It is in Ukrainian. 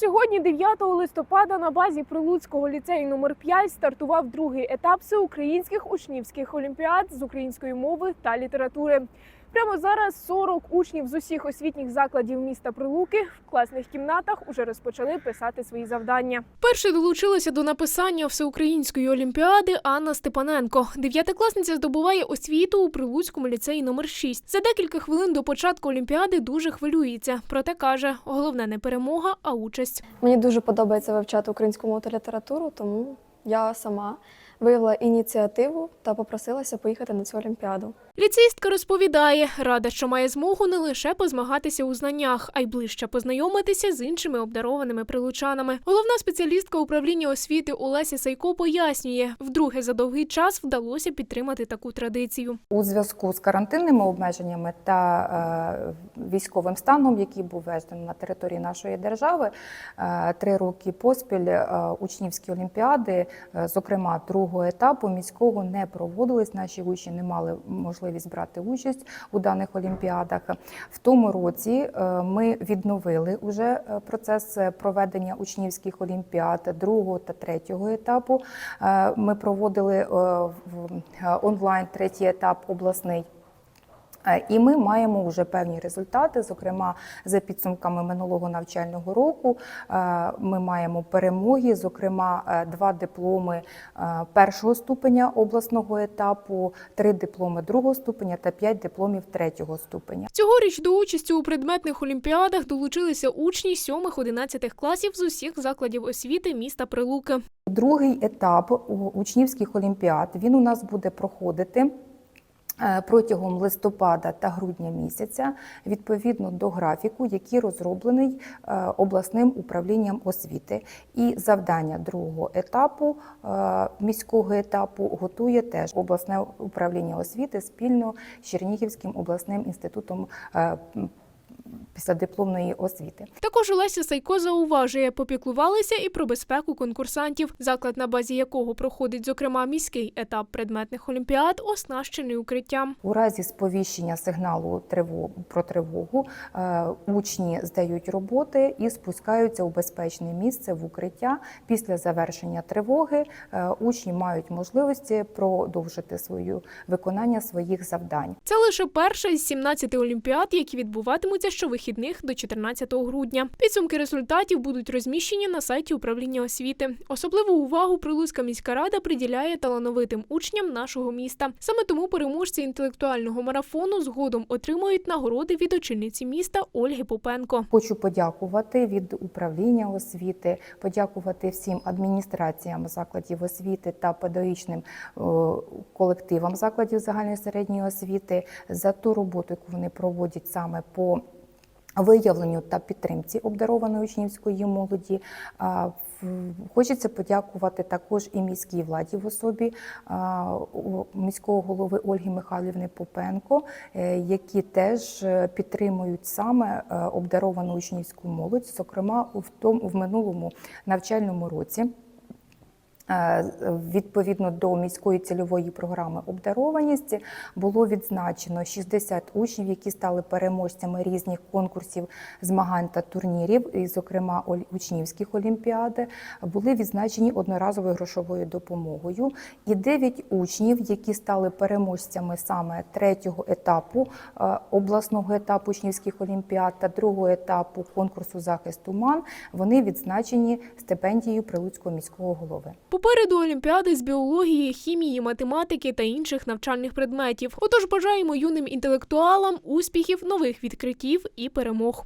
сьогодні, 9 листопада, на базі Прилуцького ліцею номер 5 стартував другий етап всеукраїнських учнівських олімпіад з української мови та літератури. Прямо зараз 40 учнів з усіх освітніх закладів міста Прилуки в класних кімнатах уже розпочали писати свої завдання. Перше долучилася до написання всеукраїнської олімпіади Анна Степаненко. Дев'ятикласниця здобуває освіту у Прилуцькому ліцеї номер 6. За декілька хвилин до початку олімпіади дуже хвилюється. Проте каже, головне не перемога, а участь. Мені дуже подобається вивчати українську мову та літературу, тому я сама виявила ініціативу та попросилася поїхати на цю олімпіаду. Ліцеїстка розповідає, рада, що має змогу не лише позмагатися у знаннях, а й ближче познайомитися з іншими обдарованими прилучанами. Головна спеціалістка управління освіти Олеся Сайко пояснює, вдруге за довгий час вдалося підтримати таку традицію. У зв'язку з карантинними обмеженнями та е, військовим станом, який був введений на території нашої держави, е, три роки поспіль е, учнівські олімпіади, е, зокрема другого етапу міського, не проводились. Наші учні не мали можливість брати участь у даних олімпіадах. В тому році е, ми відновили уже е, процес проведення учнівських олімпіад другого та третього етапу. Е, Ми проводили е, е, онлайн третій етап обласний. Е, І ми маємо вже певні результати. Зокрема, за підсумками минулого навчального року е, ми маємо перемоги. Зокрема, е, два дипломи першого ступеня обласного етапу, три дипломи другого ступеня та п'ять дипломів третього ступеня. Цьогоріч до участі у предметних олімпіадах долучилися учні 7-11 класів з усіх закладів освіти міста Прилуки. Другий етап учнівських олімпіад він у нас буде проходити. Е, Протягом листопада та грудня місяця відповідно до графіку, який розроблений е, обласним управлінням освіти, і завдання другого етапу е, міського етапу готує теж обласне управління освіти спільно з Чернігівським обласним інститутом післядипломної освіти. Також Олеся Сайко зауважує, попіклувалися і про безпеку конкурсантів. Заклад, на базі якого проходить зокрема міський етап предметних олімпіад, оснащений укриттям. У разі сповіщення сигналу тривог про тривогу е, учні здають роботи і спускаються у безпечне місце в укриття. Після завершення тривоги е, учні мають можливості продовжити свою виконання своїх завдань. Це лише перша із 17 олімпіад, які відбуватимуться щовихідних до 14 грудня. Підсумки результатів будуть розміщені на сайті управління освіти. Особливу увагу Прилуцька міська рада приділяє талановитим учням нашого міста. Саме тому переможці інтелектуального марафону згодом отримують нагороди від очільниці міста Ольги Попенко. Хочу подякувати від управління освіти, подякувати всім адміністраціям закладів освіти та педагогічним е, колективам закладів загальної середньої освіти за ту роботу, яку вони проводять саме по виявленню та підтримці обдарованої учнівської молоді. Хочеться подякувати також і міській владі в особі міського голови Ольги Михайлівни Попенко, е, які теж е, підтримують саме е, обдаровану учнівську молодь, зокрема в тому в минулому навчальному році. Е, Відповідно до міської цільової програми обдарованість було відзначено 60 учнів, які стали переможцями різних конкурсів, змагань та турнірів, і, зокрема, учнівських олімпіад, були відзначені одноразовою грошовою допомогою. І 9 учнів, які стали переможцями саме третього етапу е, обласного етапу учнівських олімпіад та другого етапу конкурсу захисту МАН, вони відзначені стипендією Прилуцького міського голови. Попереду олімпіади з біології, хімії, математики та інших навчальних предметів. Отож бажаємо юним інтелектуалам успіхів, нових відкриттів і перемог.